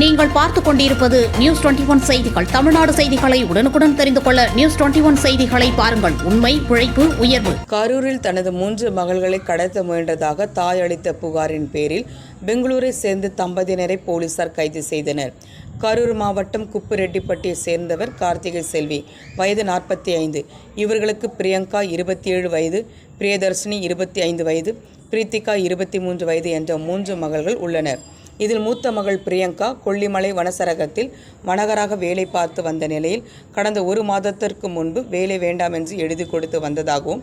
நீங்கள் பார்த்துக் கொண்டிருப்பது நியூஸ் டுவெண்டி ஒன் செய்திகள். தமிழ்நாடு செய்திகளை உடனுக்குடன் தெரிந்து கொள்ள நியூஸ் டுவெண்டி ஒன் செய்திகளை பாருங்கள். உண்மை உழைப்பு உயர்வு. கரூரில் தனது மூன்று மகள்களை கடத்த முயன்றதாக தாய் அளித்த புகாரின் பேரில் பெங்களூரை சேர்ந்த தம்பதியினரை போலீசார் கைது செய்தனர். கரூர் மாவட்டம் குப்புரெட்டிப்பட்டியை சேர்ந்தவர் கார்த்திகை செல்வி வயது நாற்பத்தி ஐந்து இவர்களுக்கு பிரியங்கா இருபத்தி ஏழு வயது பிரியதர்ஷினி இருபத்தி ஐந்து வயது பிரீத்திகா இருபத்தி மூன்று வயது என்ற மூன்று மகள்கள் உள்ளனர். இதில் மூத்த மகள் பிரியங்கா கொல்லிமலை வனசரகத்தில் வனகராக வேலை பார்த்து வந்த நிலையில் கடந்த ஒரு மாதத்திற்கு முன்பு வேலை வேண்டாம் என்று எழுதி கொடுத்து வந்ததாகவும்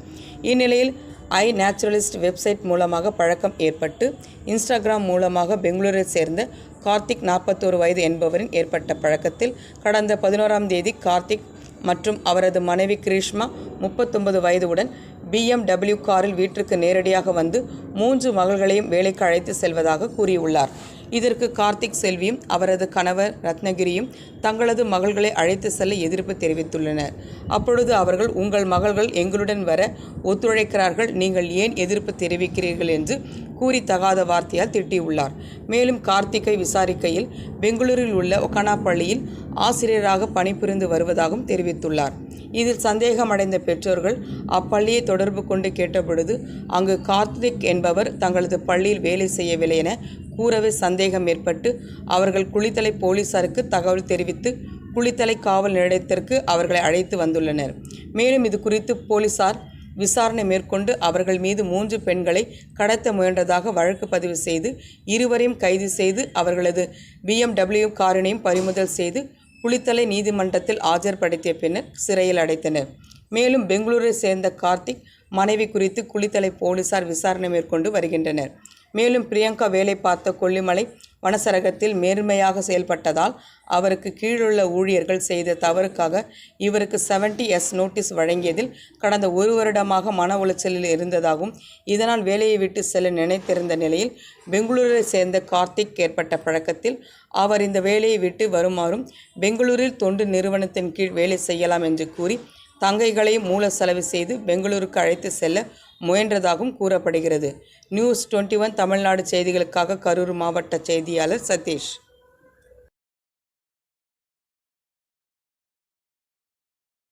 இந்நிலையில் ஐ நேச்சுரலிஸ்ட் வெப்சைட் மூலமாக பழக்கம் ஏற்பட்டு இன்ஸ்டாகிராம் மூலமாக பெங்களூரை சேர்ந்த கார்த்திக் நாற்பத்தோரு வயது என்பவரின் ஏற்பட்ட பழக்கத்தில் கடந்த பதினோராம் தேதி கார்த்திக் மற்றும் அவரது மனைவி கிரீஷ்மா முப்பத்தொன்பது வயதுடன் பிஎம்டபிள்யூ காரில் வீட்டிற்கு நேரடியாக வந்து மூன்று மகள்களையும் வேலைக்கு அழைத்து செல்வதாக கூறியுள்ளார். இதற்கு கார்த்திக் செல்வியும் அவரது கணவர் ரத்னகிரியும் தங்களது மகள்களை அழைத்து செல்ல எதிர்ப்பு தெரிவித்துள்ளனர். அப்பொழுது அவர்கள் உங்கள் மகள்கள் எங்களுடன் வர ஒத்துழைக்கிறார்கள். நீங்கள் ஏன் எதிர்ப்பு தெரிவிக்கிறீர்கள்? என்று கூறி தகாத வார்த்தையால் திட்டியுள்ளார். மேலும் கார்த்திக்கை விசாரிக்கையில் பெங்களூரில் உள்ள ஒகனா பள்ளியில் ஆசிரியராக பணிபுரிந்து வருவதாகவும் தெரிவித்துள்ளார். இதில் சந்தேகமடைந்த பெற்றோர்கள் அப்பள்ளியை தொடர்பு கொண்டு கேட்டபொழுது அங்கு கார்த்திக் என்பவர் தங்களது பள்ளியில் வேலை செய்யவில்லை என கூறவே சந்தேகம் ஏற்பட்டு அவர்கள் குளித்தலை போலீசாருக்கு தகவல் தெரிவித்து குளித்தலை காவல் நிலையத்திற்கு அவர்களை அழைத்து வந்துள்ளனர். மேலும் இது குறித்து போலீசார் விசாரணை மேற்கொண்டு அவர்கள் மீது மூன்று பெண்களை கடத்த முயன்றதாக வழக்கு பதிவு செய்து இருவரையும் கைது செய்து அவர்களது பிஎம்டபிள்யூ காரினையும் பறிமுதல் செய்து குளித்தலை நீதிமன்றத்தில் ஆஜர்படுத்திய பின்னர் சிறையில் அடைத்தனர். மேலும் பெங்களூரை சேர்ந்த கார்த்திக் மனைவி குறித்து குளித்தலை போலீசார் விசாரணை மேற்கொண்டு வருகின்றனர். மேலும் பிரியங்கா வேலை பார்த்த கொல்லிமலை வனசரகத்தில் மேன்மையாக செயல்பட்டதால் அவருக்கு கீழுள்ள ஊழியர்கள் செய்த தவறுக்காக இவருக்கு 70 எஸ் நோட்டீஸ் வழங்கியதில் கடந்த ஒரு வருடமாக மன உளைச்சலில் இருந்ததாகவும் இதனால் வேலையை விட்டு செல்ல நினைத்திருந்த நிலையில் பெங்களூரை சேர்ந்த கார்த்திக் ஏற்பட்ட பழக்கத்தில் அவர் இந்த வேலையை விட்டு வருமாறும் பெங்களூரில் தொண்டு நிறுவனத்தின் கீழ் வேலை செய்யலாம் என்று கூறி தங்கைகளை மூல செலவு செய்து பெங்களூருக்கு அழைத்து செல்ல முயன்றதாகவும் கூறப்படுகிறது. நியூஸ் டுவெண்ட்டி ஒன் தமிழ்நாடு செய்திகளுக்காக கரூர் மாவட்ட செய்தியாளர் சதீஷ்.